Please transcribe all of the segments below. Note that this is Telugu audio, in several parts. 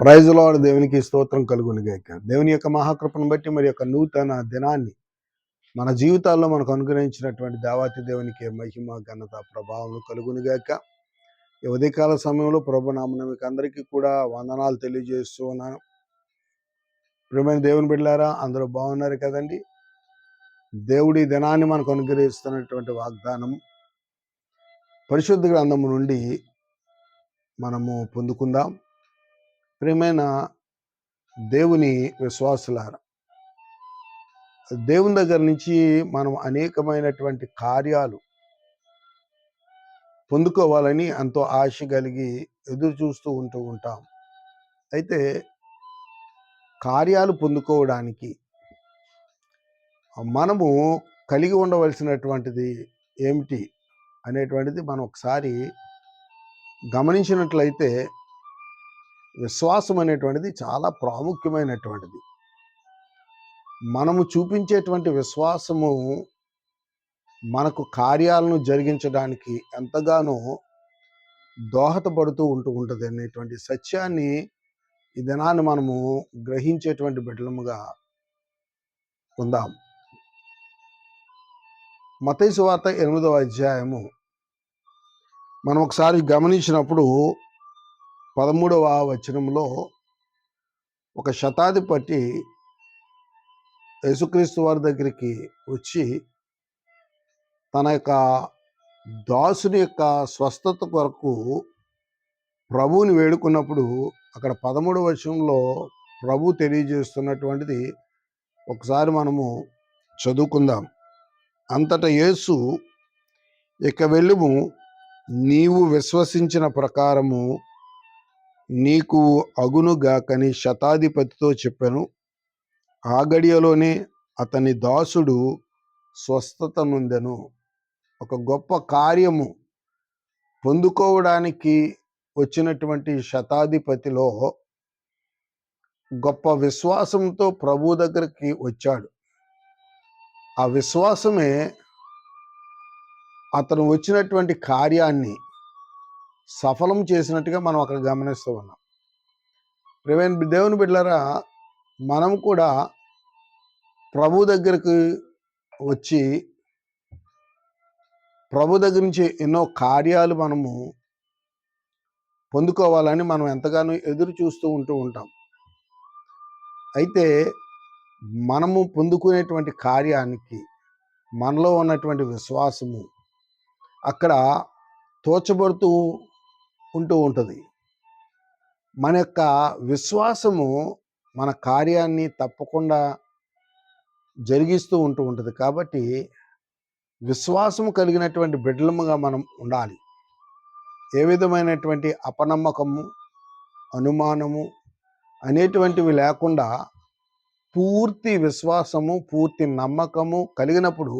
ప్రైజ్లో దేవునికి స్తోత్రం కలుగును గాక. దేవుని యొక్క మహాకృపను బట్టి మరి యొక్క నూతన దినాన్ని మన జీవితాల్లో మనకు అనుగ్రహించినటువంటి దేవాతి దేవునికి మహిమ ఘనత ప్రభావం కలుగును గాక. ఈ ఉదయకాల సమయంలో ప్రభునామన మీకు అందరికీ కూడా వందనాలు తెలియజేస్తూ ఉన్నాను. ప్రియమైన దేవుని బిడ్డారా అందరూ బాగున్నారు కదండి? దేవుడి దినాన్ని మనకు అనుగ్రహిస్తున్నటువంటి వాగ్దానం పరిశుద్ధ గ్రంథము నుండి మనము పొందుకుందాం. ప్రియమైన దేవుని విశ్వాసులారా దేవుని దగ్గర నుంచి మనం అనేకమైనటువంటి కార్యాలు పొందుకోవాలని ఎంతో ఆశ కలిగి ఎదురు చూస్తూ ఉంటూ ఉంటాం. అయితే కార్యాలు పొందుకోవడానికి మనము కలిగి ఉండవలసినటువంటిది ఏమిటి అనేటువంటిది మనం ఒకసారి గమనించినట్లయితే విశ్వాసం అనేటువంటిది చాలా ప్రాముఖ్యమైనటువంటిది. మనము చూపించేటువంటి విశ్వాసము మనకు కార్యాలను జరిగించడానికి ఎంతగానో దోహదపడుతూ ఉంటూ ఉంటుంది అనేటువంటి సత్యాన్ని ఈ దినాన్ని మనము గ్రహించేటువంటి బిడ్డలముగా ఉందాం. మతైసు వార్త ఎనిమిదవ అధ్యాయము. మనం ఒకసారి గమనించినప్పుడు పదమూడవ వచనంలో ఒక శతాధిపతి యేసుక్రీస్తు వారి దగ్గరికి వచ్చి తన యొక్క దాసుని యొక్క స్వస్థత కొరకు ప్రభువుని వేడుకున్నప్పుడు అక్కడ పదమూడవ వచనంలో ప్రభు తెలియజేస్తున్నటువంటిది ఒకసారి మనము చదువుకుందాం. అంతటా యేసు ఇక వెళ్ళుము నీవు విశ్వసించిన ప్రకారము నీకు అగునుగాకని శతాధిపతితో చెప్పాను. ఆ గడియలోనే అతని దాసుడు స్వస్థత నొందెను ఒక గొప్ప కార్యము పొందుకోవడానికి వచ్చినటువంటి శతాధిపతిలో గొప్ప విశ్వాసంతో ప్రభు దగ్గరికి వచ్చాడు. ఆ విశ్వాసమే అతను వచ్చినటువంటి కార్యాన్ని సఫలం చేసినట్టుగా మనం అక్కడ గమనిస్తూ ఉన్నాం. ప్రివేన్ దేవుని బిడ్డలరా మనం కూడా ప్రభు దగ్గరికి వచ్చి ప్రభు దగ్గర నుంచి ఎన్నో కార్యాలు మనము పొందుకోవాలని మనం ఎంతగానో ఎదురు చూస్తూ ఉంటూ ఉంటాం. అయితే మనము పొందుకునేటువంటి కార్యానికి మనలో ఉన్నటువంటి విశ్వాసము అక్కడ తోచబడుతూ ఉంటూ ఉంటుంది. మన యొక్క విశ్వాసము మన కార్యాన్ని తప్పకుండా జరిగిస్తూ ఉంటూ ఉంటుంది. కాబట్టి విశ్వాసము కలిగినటువంటి బిడ్డలముగా మనం ఉండాలి. ఏ విధమైనటువంటి అపనమ్మకము అనుమానము అనేటువంటివి లేకుండా పూర్తి విశ్వాసము పూర్తి నమ్మకము కలిగినప్పుడు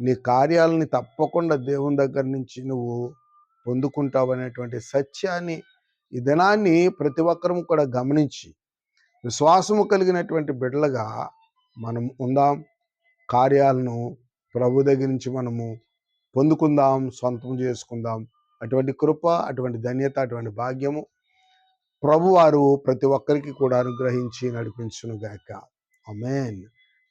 నీ కార్యాలని తప్పకుండా దేవుని దగ్గర నుంచి నువ్వు పొందుకుంటావు అనేటువంటి సత్యాన్ని ఈ దినాన్ని ప్రతి ఒక్కరూ కూడా గమనించి విశ్వాసము కలిగినటువంటి బిడ్డలుగా మనం ఉందాం. కార్యాలను ప్రభు దగ్గర నుంచి మనము పొందుకుందాం సొంతం చేసుకుందాం. అటువంటి కృప అటువంటి ధన్యత అటువంటి భాగ్యము ప్రభువారు ప్రతి ఒక్కరికి కూడా అనుగ్రహించి నడిపించునుగాక అమేన్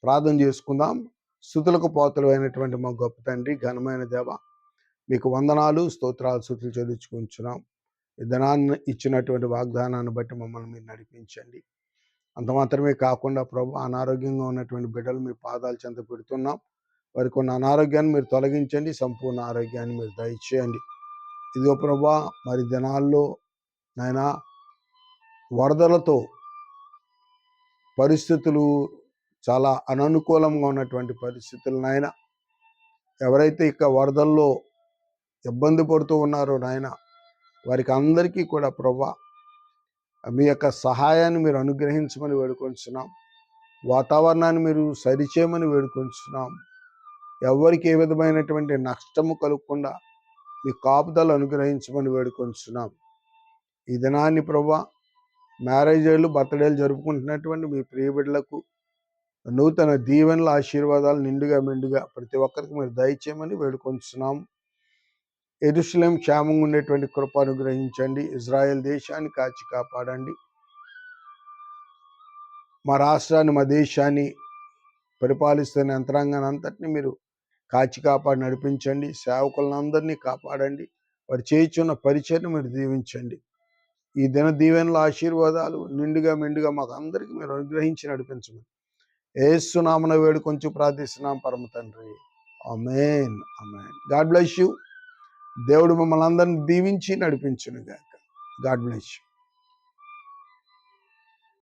ప్రార్థన చేసుకుందాం. స్థుతులకు పోతలు అయినటువంటి మా గొప్ప తండ్రి ఘనమైన దేవ మీకు వందనాలు స్తోత్రాలు స్థుతులు చెల్లించుకుంటున్నాం. ఈ ధనాన్ని ఇచ్చినటువంటి వాగ్దానాన్ని బట్టి మమ్మల్ని మీరు నడిపించండి. అంత మాత్రమే కాకుండా ప్రభు అనారోగ్యంగా ఉన్నటువంటి బిడ్డలు మీ పాదాలు చెంత పెడుతున్నాం. వారికి ఉన్న అనారోగ్యాన్ని మీరు తొలగించండి సంపూర్ణ ఆరోగ్యాన్ని మీరు దయచేయండి. ఇదిగో ప్రభా మరి దినాల్లో నాయన వరదలతో పరిస్థితులు చాలా అననుకూలంగా ఉన్నటువంటి పరిస్థితులు నాయన. ఎవరైతే ఇక వరదల్లో ఇబ్బంది పడుతూ ఉన్నారో నాయన. వారికి అందరికీ కూడా ప్రభా మీ యొక్క సహాయాన్ని మీరు అనుగ్రహించమని వేడుకొంచున్నాం. వాతావరణాన్ని మీరు సరిచేయమని వేడుకొంచున్నాం. ఎవరికి ఏ విధమైనటువంటి నష్టము కలగకుండా మీ కాపుదలు అనుగ్రహించమని వేడుకొంచున్నాం. ఈ దినాన్ని ప్రభా మ్యారేజీలు బర్త్డేలు జరుపుకుంటున్నటువంటి మీ ప్రియబిడ్డలకు నూతన దీవెనల ఆశీర్వాదాలు నిండుగా మెండుగా ప్రతి ఒక్కరికి మీరు దయచేయమని వేడుకొంచున్నాం. ఎరుసలేం క్షేమంగా ఉండేటువంటి కృప అనుగ్రహించండి. ఇజ్రాయెల్ దేశాన్ని కాచి కాపాడండి. మా రాష్ట్రాన్ని మా దేశాన్ని పరిపాలిస్తున్న యంత్రాంగాన్ని అంతటిని మీరు కాచి కాపాడి నడిపించండి. సేవకులను అందరినీ కాపాడండి. వారు చేయించున్న పరిచయను మీరు దీవించండి. ఈ దిన దీవెనల ఆశీర్వాదాలు నిండుగా మెండుగా మాకు అందరికీ మీరు అనుగ్రహించి నడిపించమని ఏసునామన వేడు కొంచెం ప్రార్థిస్తున్నాం పరమ తండ్రి. Amen amen God bless you. దేవుడు మమ్మల్ని అందరిని దీవించి నడిపించునుగాక. God bless you.